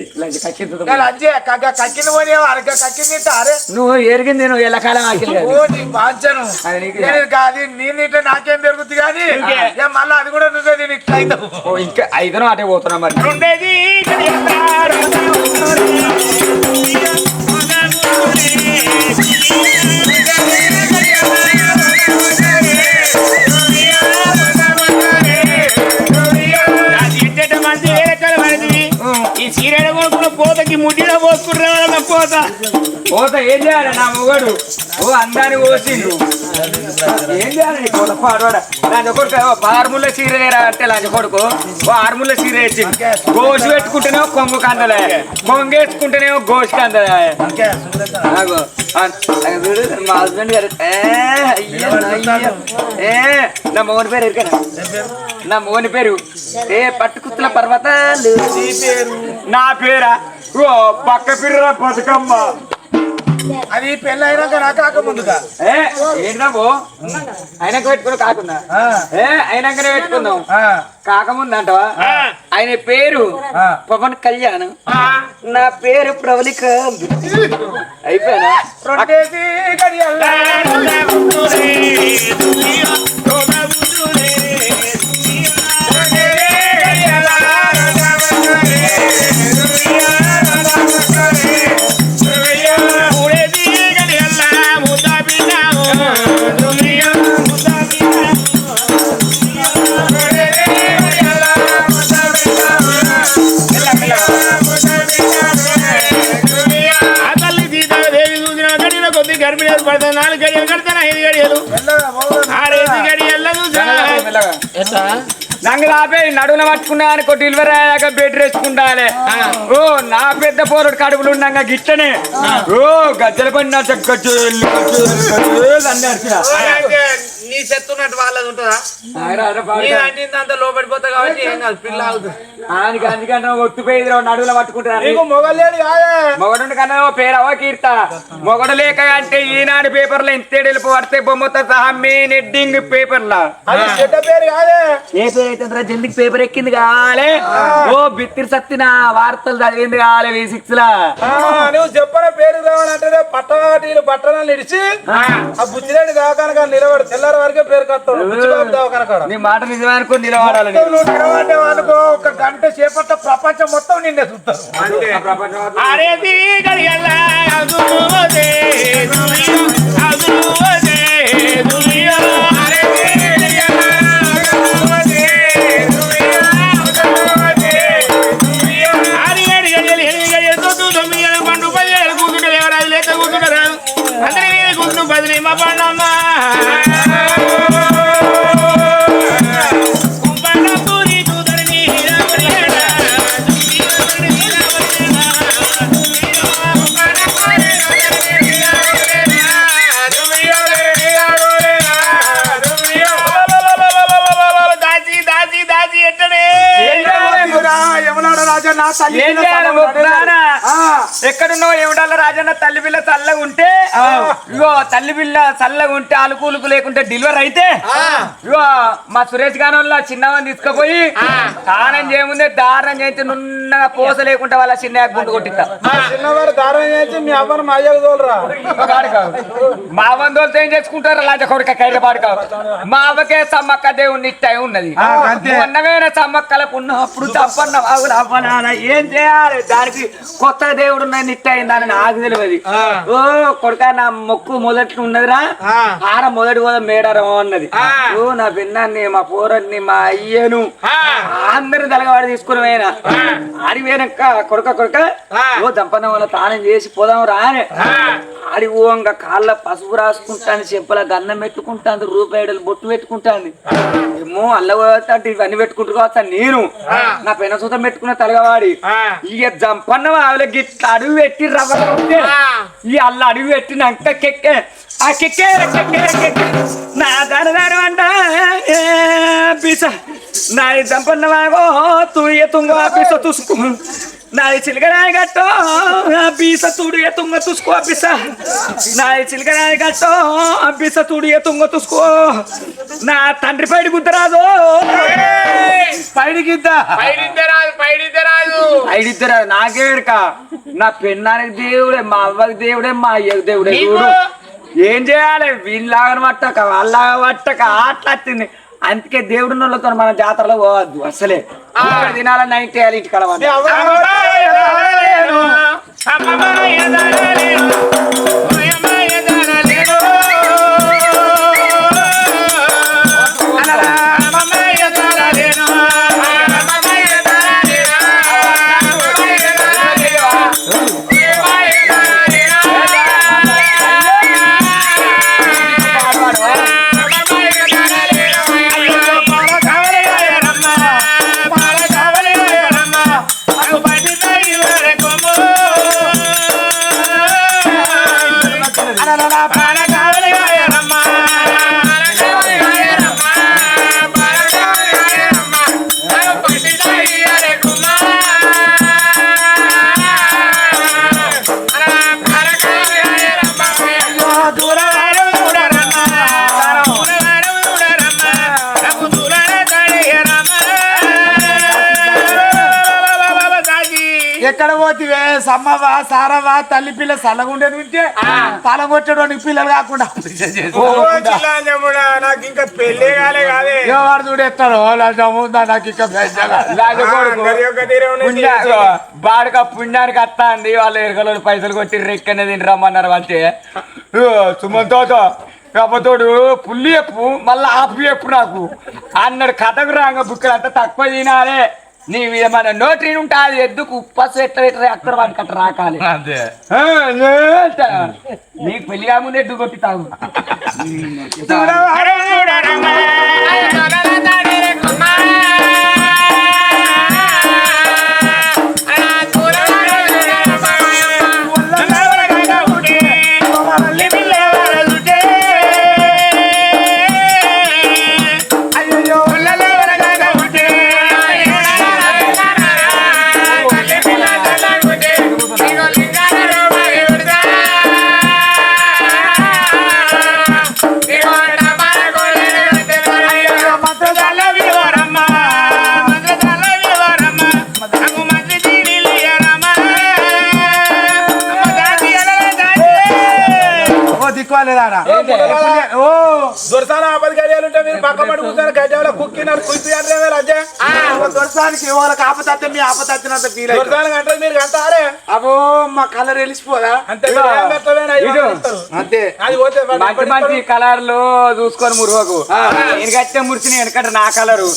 ఇట్లాంటి కక్కింది పోనీ అరగ కక్కింది అరే. నువ్వు ఎరిగింది నువ్వు నీ బాంచను అది నీకు నేను కాదు. నేను ఇట్లా నాకేం పెరుగుతుంది కానీ? మళ్ళీ అది కూడా నువ్వే ఓ ఇంకా ఐదునో అటే పోతున్నా మరి. ఉండేది పోత ఏం చేయాలి? నా మొగడు. ఓ అందాన్ని పోసిండు ఏం చేయాలి? కొడుకు పాడవాడ లాంటి కొడుకు ఓ ఆరుముల చీర లేరా అంటే లాంటి కొడుకు ఓ ఆరుముల చీర వేసి గోసు పెట్టుకుంటేనేమో కొంగు కందలే కొంగు వేసుకుంటేనేమో గోసు కందలే మా హస్బెండ్ గారు. ఏ, నా మోహన్ పేరు ఎరికనా నా మోహన్ పేరు? ఏ పట్టుకుత్తుల పర్వతాలు. నా పేరా? ఓ పక్క పిర్ర బతుకమ్మ. అది పెళ్ళి అయినాక నా కాక ముందుగా. ఏంటా అయినాక పెట్టుకుని కాకుండా? ఏ అయినాకనే పెట్టుకుందాం ఆ, కాకముందంటవా ఆయన పేరు. పవన్ కళ్యాణ్. నా పేరు ప్రవళిక. అయిపోయినా? ఐదు గడియలు ఆరేసి గడియల్లో చూసా నంగలు ఆపే నడువున పట్టుకున్నా అనుకో డెలివరీ అయ్యాక బెడ్ వేసుకుంటాలే. ఓ నా పెద్ద పోరుడు కడుపులు ఉన్నాక గిట్టనే. ఓ గజ్జల పడిన గజ్జలు గజ్జలు అన్నీ అరిచినా. అంటే నీ చెత్తున్నట్టు వాళ్ళది ఉంటుందా. అంటే అంత లోపడిపోతా కాబట్టి ఏం కాదు పిల్ల ఆగుతుంది అందుకంటే ఒత్తిపోయి నడువుల పట్టుకుంటారు మొగలేడు కాదే మొగడు కన్నా ఓ పేరవో కీర్త. మొగడు లేక అంటే ఈనాడు పేపర్లో ఇంతేడెలుపు పడితే బొమ్మతో సహా మెయిన్ హెడ్డింగ్ పేపర్లా. అది చెడ్డ పేరు కాదే. ఏ పేరు అయితే జల్దికి పేపర్ ఎక్కింది కాలే. ఓ బిత్తిరి సత్తిన వార్తలు చదివింది కాలే వి సిక్స్ లా ఆ, నువ్వు చెప్పిన పేరు రావాలంటే పట్టణాటీలు పట్టణాలు ఇడిచి ఆ. బుచ్చిరెడ్డి దవాఖాన నిలబడి తెల్లారి వరకే పేరు కత్తాడు బుచ్చిబాబు దవాఖాన కాడ. నీ మాట నిజమే అనుకో నిలబడాలి నువ్వు నిలబడే వాళ్ళకు ఒక గంట చేపట్ట ప్రపంచం మొత్తం నిన్నే చూస్తారు. ఆరేసి ఎక్కడున్నావు? ఏమిటాల రాజన్న తల్లి పిల్ల చల్లగా ఉంటే ఇగో తల్లి పిల్ల చల్లగా ఉంటే అలుకులుకు లేకుంటే డెలివరీ అయితే ఇగో మా సురేష్ గాని వాళ్ళ చిన్నవని తీసుకుపోయి స్నానం చేయముందే దారుణం చేస్తే నున్నగా పోస లేకుంటే వాళ్ళ చిన్న గుండు కొట్టిస్తా. చిన్నవారు చేసి మీ అవ్వను మా అయ్యకు తోలరా. ఏం చేసుకుంటారు? లాంటి కొడుక కైలపాడు కాదు. మా అవ్వకే సమ్మక్క దేవుని ఇష్టం ఉన్నది. మొన్నమైన సమ్మక్కల పున్నప్పుడు తప్పన్న వాగులు అవ్వనాన ఏం చేయాలి? దానికి కొత్త దేవుడు ఉన్నది నిట్ట అయిందని నాకు తెలియదు. ఓ కొడుక నా మొక్కు మొదటి ఉన్నదిరా? ఆర మొదటి కూడా మేడారం అన్నది. ఓ నా పిన్నాన్ని మా పోరన్ని మా అయ్యను. అందరిని తలగవాడి తీసుకుని పోయినా. ఆడి పోయినాక కొడుక కొడుక ఓ దంపన్న వల్ల తానం చేసి పోదాం రానే ఆడి ఓంగ కాళ్ళ పసుపు రాసుకుంటాను చెప్పుల గన్నం పెట్టుకుంటాను రూపాయలు బొట్టు పెట్టుకుంటాను ఏమో అల్లగోతాంటి ఇవన్నీ పెట్టుకుంటూ కావచ్చా నేను. నా పెన సూతం పెట్టుకున్న తలగవాడి. ఇక జంపన్న ఆవిడ గిట్ల అడుగు పెట్టి రవ్వ. ఈ అల్ల అడుగు పెట్టినాక కెక్కే. ఆ కెక్కే నా దాని దాని అంట నా జంపన్న వాగో తూయ తుంగ పీస తుసుకు నాది చిలకరాయి గట్టో బీస తుడియ తుంగ తుసుకో బిస. నాది చిలకరాయి గట్టో బీస తుడియ తుంగ తుసుకో. నా తండ్రి పైడి గుద్దరాదు పైడి గిద్ద పైడిద్దరాదు పైడిద్దరాదు ఇద్దరు నాకేడుక నా పెన్నానికి దేవుడే మా అవ్వకి దేవుడే మా అయ్యకి దేవుడే? చూడు. ఏం చేయాలి? వీళ్ళలాగా పట్టక వాళ్ళలాగా పట్టక అట్లా అందుకే దేవుడి వాళ్ళతో మన జాతరలో పోవద్దు అసలే దినాల నైట్ ఇంటి కలవాలి పోతివే సమ్మవా సారవా తల్లి పిల్ల సల్లగుండేది ఉంటే తలం కొట్టడానికి పిల్లలు కాకుండా నాకు ఇంకా పెళ్ళి కాలే కాదే. ముందా నాకు ఇంకా బాడక పుణ్యానికి వస్తా అండి వాళ్ళ ఎరకలో పైసలు కొట్టి రెక్కనే తిని రమ్మన్నారు అంటే సుమంతో కాకపోతోడు పుల్లి చెప్పు మళ్ళీ ఆపు చెప్పు నాకు. అన్నాడు కథకు రాంగ బుక్కలు అంతా తక్కువ తినాలే. నీ మన నోటి ఉంటుంది ఎద్దుకు ఉప్పసు ఎట్ట ఎట్ట అక్కడ వాడికి అట్ట రాకాలి. నీకు పెళ్ళి కాముందే ఎద్దు కొట్టి తాగు ఓ దిక్కువాలేదారా ఓ. దొరసాన ఆపది గడియాలు ఉంటే మీరు పక్క పడి కూర్చొని గడ్డ కుక్కినారు కుక్కి అంటే అజ్జా దొరసానికి వాళ్ళకి ఆపతత్తే మీ ఆపతత్తినంత ఫీల్ దొరసానికి అంటే మీరు అంటారే అబ్బో మా కలర్ వెళ్ళిపోదా అంతే. అంతే. అది పోతే మంచి మంచి కలర్లు చూసుకొని మురుగకు. వెనకచ్చే మురిసిన వెనకట నా కలరు.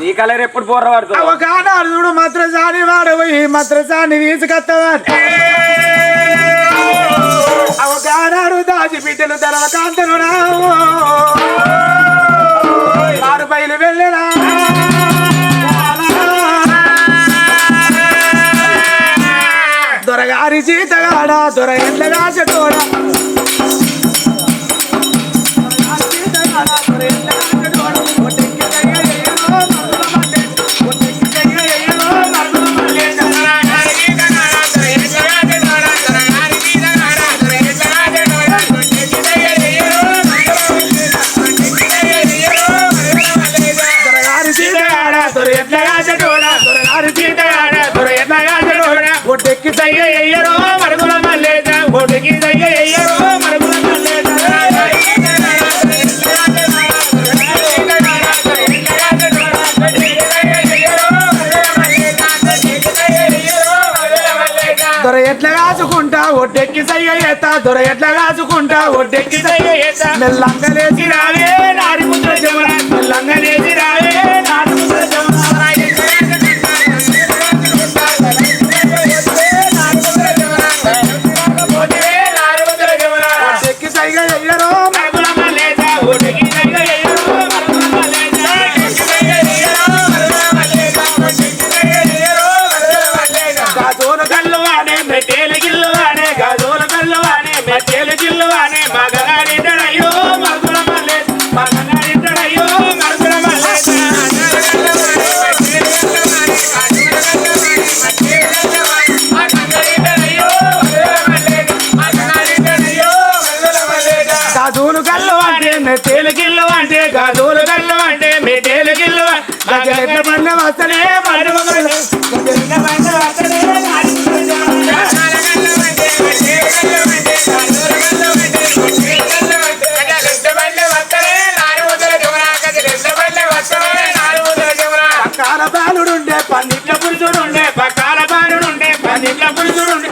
నీ కలర్ ఎప్పుడు బోర్ర పడుతుంది. అవగాహన చూడు మద్రసాని వాడపోయి మద్రసాని తీసుకొస్తావని అవగాహనాడు దాచి బిడ్డలు ధరవకాంతను ఆరు బయలు వెళ్ళరా దొరగారి జీతగాడ దొర ఎట్లగా చెట్టోడా దొర ఎట్లా కాసుకుంటా ఒడ్డెక్కి మెల్లంగలేసినా గాజులు గల్లు అంటే మెట్టేలకిల్లు అంటే గాజులు గల్లు అంటే మెట్టేలకిల్లు గజలెట్ల పండ వస్తలే పండు గజలెట్ల పండ వస్తలే పక్కన బాలుడుండే పన్నిట్ల పురుషుడుండే పక్కన బాలుడుండే పన్నిట్ల పురుషుడుండే.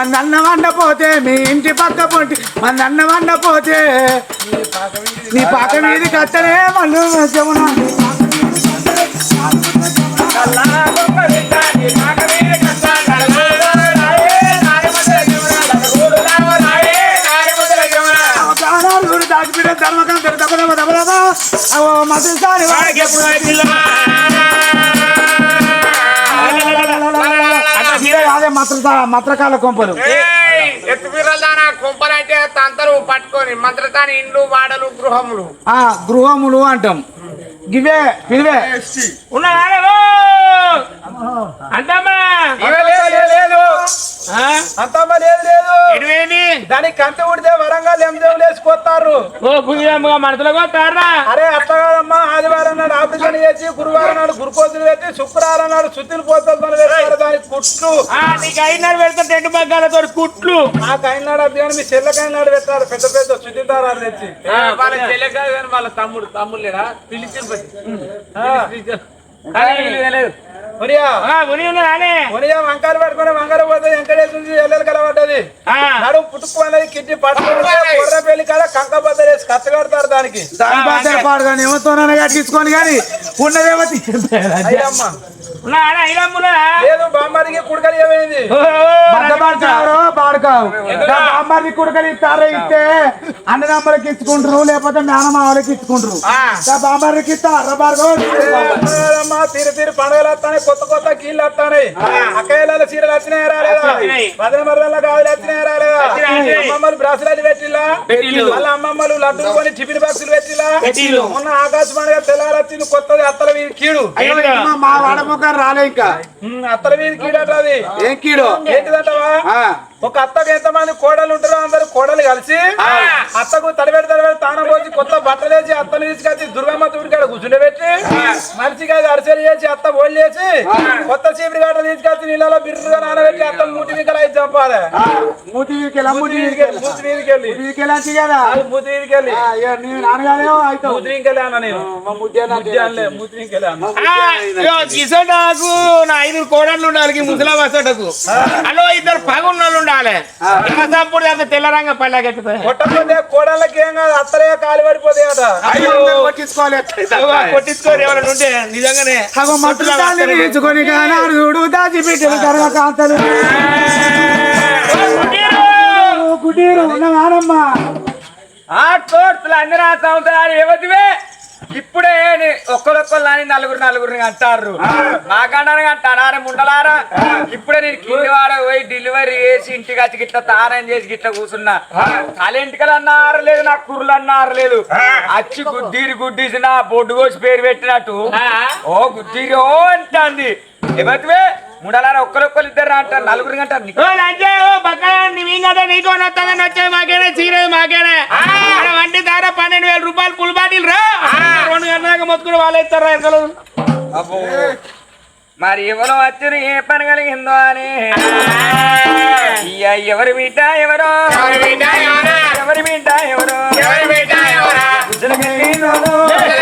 మందన్న వండపోతే మీ ఇంటి పక్క పొంటి మందన్న వండపోతే నీ పాక మీది కట్టనే మళ్ళీ చెవునా ప్రాణాలు దాచిపెట్టే ధర్మకాంత దబదబ దబదబ సార్ మధుసారి అదే మత్ర మత్రకాల కొంపలు. ఎత్తు పిల్లల కుంపలంటే తంతరు పట్టుకొని మంత్రతాని ఇండ్లు వాడలు గృహములు. ఆ గృహములు అంటాం. గివే పిలివే. ఉన్నారా అంతమ్మా లేదు ఆ? అంతమ్మ లేదు లేదు. ఎటువేంది దానికి కంటి ఉడితే వరంగల్ ఎంజేవులు వేసుకొస్తారు. ఓ పుణ్యమ్మగా మనసులో అరే అట్లా కాదమ్మా ఆదివారం నాడు ఆపరేషన్ చేసి గురువారం నాడు గురుకోతులు పెట్టి శుక్రవారం నాడు శుద్ధిని పోతుంది వేస్తారు. దానికి కుట్లు. ఆ, నీకు అయినారు పెడతా టెంటు బగ్గాలతో కుట్లు. నాకు అయినాడు అభ్యాన్ని మీ చెల్లకైనాడు పెట్టారు. పెద్ద పెద్ద శుద్ధి దారాలు తెచ్చి వాళ్ళ చెల్లె కాదు కానీ వాళ్ళ తమ్ముడు తమ్ముడు లేడా? పిలిచి వంకాయలు పట్టుకొని వంకాయ పోతే వెంకటేశ్వర ఎల్లెలు కలబడ్డది. నడు పుట్టుకు అనేది కిడ్నీ పట్టుకొని బుర్ర పెళ్ళి కాడ కంక బద్దలు వేసి కత్త కడతారు దానికి. దాని బాధ్యత పాడు కానీ ఏమోతోనైనా కట్టించుకొని కానీ ఉన్నదేమో అయ్యమ్మ. లేదు బామ్మడికి కుడకలు ఏమైంది? పాడుకావు. బామ్మడికి కుడకలు ఇస్తారా ఇస్తే అన్నదమ్మలకి ఇచ్చుకుంటారు లేకపోతే మేనమామలకి ఇచ్చుకుంటారు. బామ్మడికి ఇస్తారా తీరు తీరు పండుగలు వస్తాయి కొత్త కొత్త కీళ్ళు వస్తాయి అక్కయ్యల చీరలు వచ్చినాయి రాలేదా. పదిన మర్రల గాజులు వచ్చినాయి రాలేదా. అమ్మమ్మలు బ్రాసులు పెట్టిలా. వాళ్ళ అమ్మమ్మలు లడ్డూలు కొని టిఫిన్ బాక్సులు పెట్టిలా. మొన్న ఆకాశ పండుగ తెల్లారి వచ్చింది కొత్తది అత్తల వీధి కీడు? మా వాడముఖం రాలే ఇంకా. అత్తల వీధి కీడట అది. ఏం కీడు? ఏంటిదంటవా? ఒక అత్తకు ఎంత మంది కోడలు ఉంటారో అందరు కోడలు కలిసి అత్తకు తడిపెడి తడిపెడి తానం పోసి కొత్త బట్టలు వేసి అత్తను తీసుకొచ్చి దుర్గమ్మ తూడి కాడ కూర్చుండబెట్టి అది అరిసెలు చేసి అత్త బోళ్ళు చేసి కొత్త చీపురి గడ్డ తీసుకొచ్చి నీళ్ళలో బిర్రుగా నానబెట్టి అత్త మూతి వీకలు అయితే చంపాలి మూతి వీకెళ్ళి మూతి వీకెళ్ళి మూతి వీకెళ్ళి వీకెళ్ళి కదా? మూతి వీకెళ్ళి మూతి వీకెళ్ళి అన్న నేను. ముద్దే మూతి వీకెళ్ళి అన్న. కిసోటాకు నా ఐదు కోడళ్ళు ఉండాలి ముసలా వసటకు అలో ఇద్దరు పగున్నోళ్ళు ఉండాలి. సంపూర్ణ అంత తెల్లరంగా పళ్ళకెక్కుతాయి కొట్టకపోతే కోడళ్ళకి ఏం కాదు అత్తలే కాలు పడిపోతాయట కొట్టించుకోరు ఎవరైనా ఉంటే నిజంగానే. తీసుకొని చూడు దాచిపెట్టిన కర్మకాంతలు కుటీరు. నానమ్మా ఆ తోర్తులు అన్ని నా సంవత్సరాలు ఏవతివే ఇప్పుడే ఒక్కరొక్కళ్ళని నలుగురు నలుగురిని అంటారు నాకన్నాను అంటారా ముండలారా ఇప్పుడే నేను కింది వాడ పోయి డెలివరీ చేసి ఇంటికి వచ్చి గిట్ల తానం చేసి గిట్ల కూర్చున్నా. తల ఇంటికలు అన్నారు లేదు నా కుర్రలు అన్నారు లేదు. అచ్చి గుద్దీరి గుద్దీసి నా బొడ్డు కోసి పేరు పెట్టినట్టు. ఓ గుద్దీరి ఓ అంటాంది. ఎవరివే ముండలారా ఒక్కరొక్కరు ఇద్దరు అంటారు నలుగురిని అంటారు. గంటలకు మొత్తుకుని వాళ్ళు ఇస్తారు ఎక్కలు అబ్బో. మరి ఎవరు వచ్చారు ఏ పని కలిగిందో అని. ఎవరి బిడ్డ ఎవరో? ఎవరి బిడ్డ ఎవరో? గుజ్జలకెళ్ళినోడు, గుడ్డి